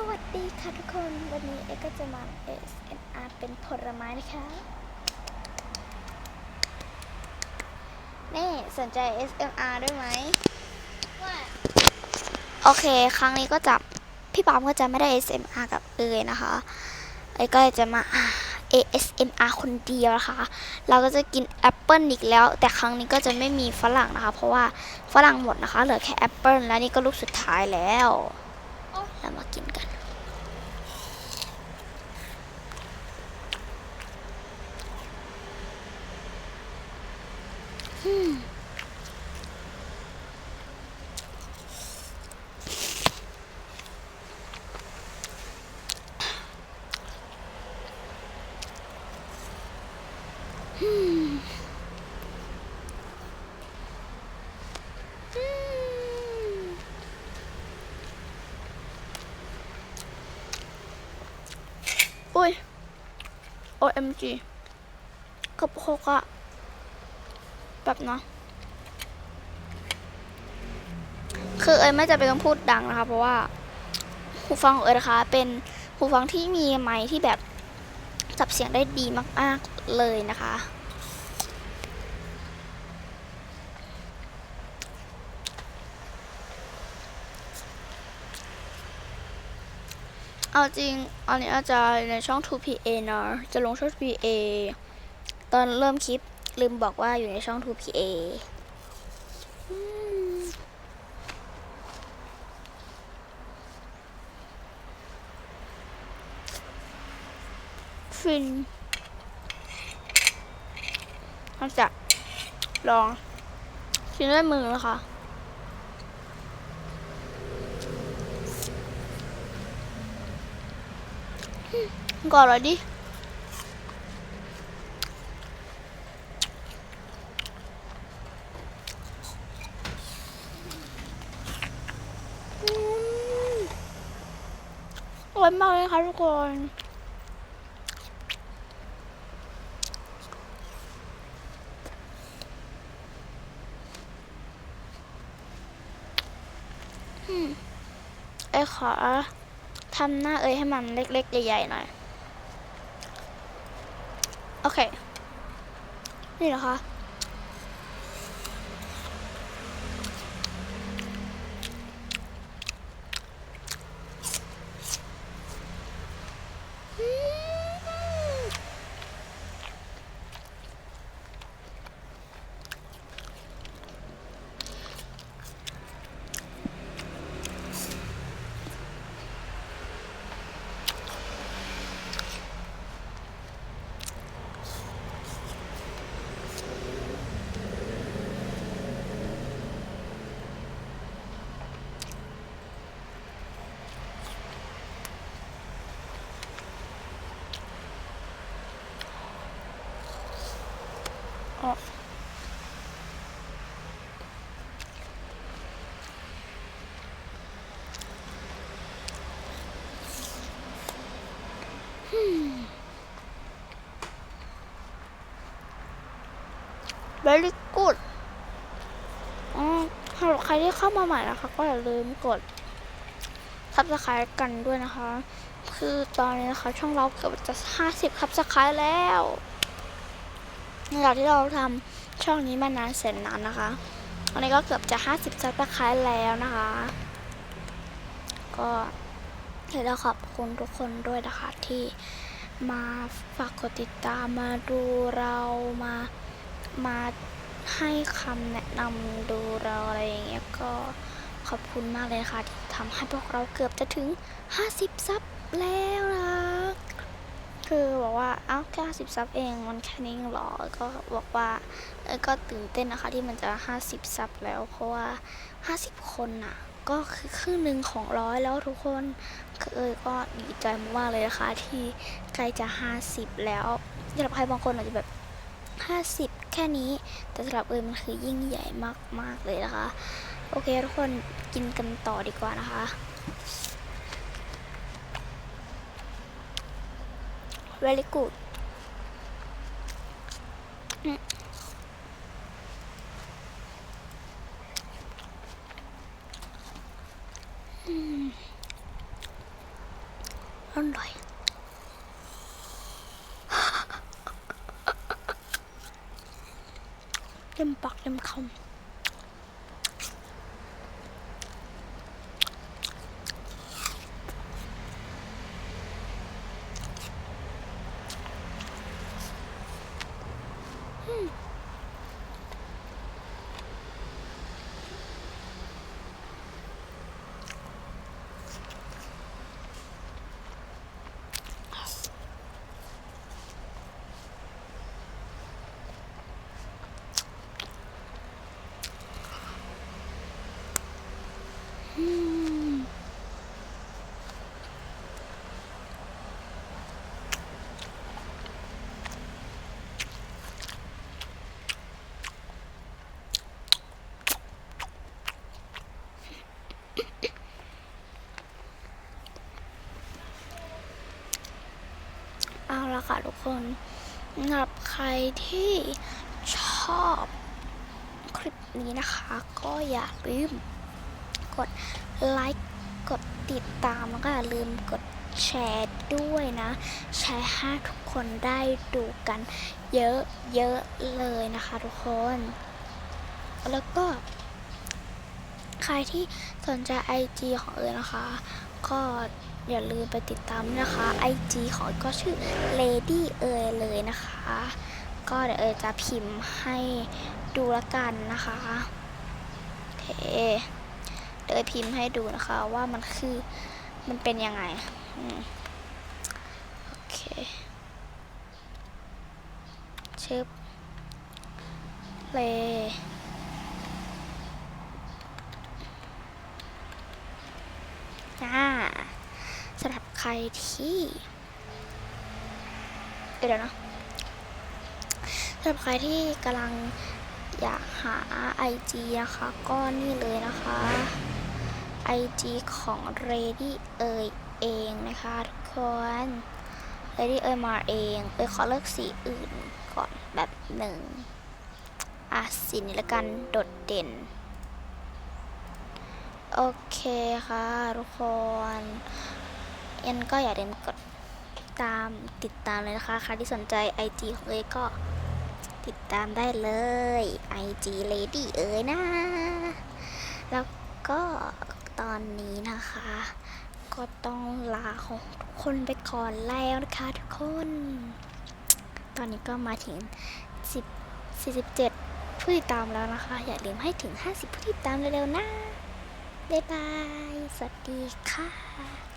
สวัสดีค่ะทุกคน วันนี้เอ็กก็จะมา ASMR เป็นผลไม้นะคะนี่สนใจ ASMR ด้วยไหมโอเค ครั้งนี้ก็จะพี่ปามก็จะไม่ได้ ASMR กับเอยนะคะเอยก็จะมา ASMR คนเดียวนะคะ เราก็จะกินแอปเปิลอีกแล้ว แต่ครั้งนี้ก็จะไม่มีฝรั่งนะคะ เพราะว่าฝรั่งหมดนะคะ เหลือแค่แอปเปิลและนี่ก็ลูกสุดท้ายแล้ว เรามากินกันอุ้ย OMG กับโคกะแบบนะคือเอยไม่จะเป็นต้องพูดดังนะคะ เพราะว่าหูฟังของเอยนะคะ เป็นหูฟังที่มีไมค์ที่แบบจับเสียงได้ดีมาก ๆ เลยนะคะ เอาจริง อันนี้อาจจะในช่อง 2PA เนอะจะลงช่อง 2PA ตอนเริ่มคลิปลืมบอกว่าอยู่ในช่อง 2PA ฟินเราจะลองกินด้วยมือนะคะ ก่อนเลยดิอร่อยมากเลยค่ะทุกคนอืมเอ้ขอ ทำหน้าเอ้ยให้มันเล็กๆ ใหญ่ๆหน่อย โอเค นี่เหรอคะ อ๋ออืม very good อ๋อสำหรับใครที่เข้ามาใหม่นะคะ ก็อย่าลืมกด subscribe กันด้วยนะคะ คือตอนนี้นะคะ ช่องเราเกือบจะ 50 subscribe แล้ว หลังที่เราทำช่องนี้มานานแสนนานนะคะตอนนี้ก็เกือบจะ50 subscribe แล้วนะคะ ก็เดี๋ยวเราขอบคุณทุกคนด้วยนะคะที่มาฝากกดติดตามมาดูเรามามาให้คำแนะนำดูเราอะไรอย่างเงี้ยก็ขอบคุณมากเลยค่ะที่ทำให้พวกเราเกือบจะถึง 50 ซับแล้วนะ คือบอกว่าเอ้าแค่50 ซับเองมันแค่นี้เหรอ ก็บอกว่าเออก็ตื่นเต้นนะคะที่มันจะ 50 ซับแล้ว เพราะว่า 50 คนน่ะ ก็คือครึ่งหนึ่งของร้อยแล้วทุกคนคือเออก็ดีใจมากเลยนะคะ ที่ใกล้จะ 50 แล้วสำหรับใครบางคนอาจจะแบบ 50 แค่นี้ แต่สำหรับเอยมันคือยิ่งใหญ่มากๆเลยนะคะ โอเคทุกคนกินกันต่อดีกว่านะคะ very good อืมอืมอร่ เต็มปากเต็มคำเอาละค่ะทุกคนสำหรับใครที่ชอบคลิปนี้นะคะ ก็อย่าลืมกดไลค์ กดติดตามแล้วก็อย่าลืมกดแชร์ด้วยนะแชร์ให้ทุกคนได้ดูกันเยอะๆเลยนะคะทุกคน แล้วก็ ใครที่สนใจ IG ของเอ๋ยนะคะ ก็ อย่าลืมไปติดตามนะคะ IG ของก็ชื่อ Lady เอยเลยนะคะ ก็เดี๋ยวเอยจะพิมพ์ให้ดูละกันนะคะโอเคเดี๋ยวพิมพ์ให้ดูนะคะว่ามันคือมันเป็นยังไงโอเคชึบเล อ่าสำหรับ ใครที่เดี๋ยวนะสำหรับใครที่กำลังอยากหา IG นะคะ ก็นี่เลยนะคะ IG ของ Ready เอยเองนะคะทุกคน Ready เอยมาเองเอยขอเลือกสีอื่นก่อนแบบหนึ่งอะสีนี้ละกันโดดเด่น โอเคค่ะทุกคน ยันก็อย่าลืมกดตามติดตามเลยนะคะ ใครที่สนใจ IG ของเอ้ยก็ติดตามได้เลย IG Lady เอ้ยนะ แล้วก็ตอนนี้นะคะ ก็ต้องลาของทุกคนไปก่อนแล้วนะคะทุกคน ตอนนี้ก็มาถึง 10 47 ผู้ติดตามแล้วนะคะ อย่าลืมให้ถึง 50 ผู้ติดตามเร็วๆนะ บ๊ายบาย สวัสดีค่ะ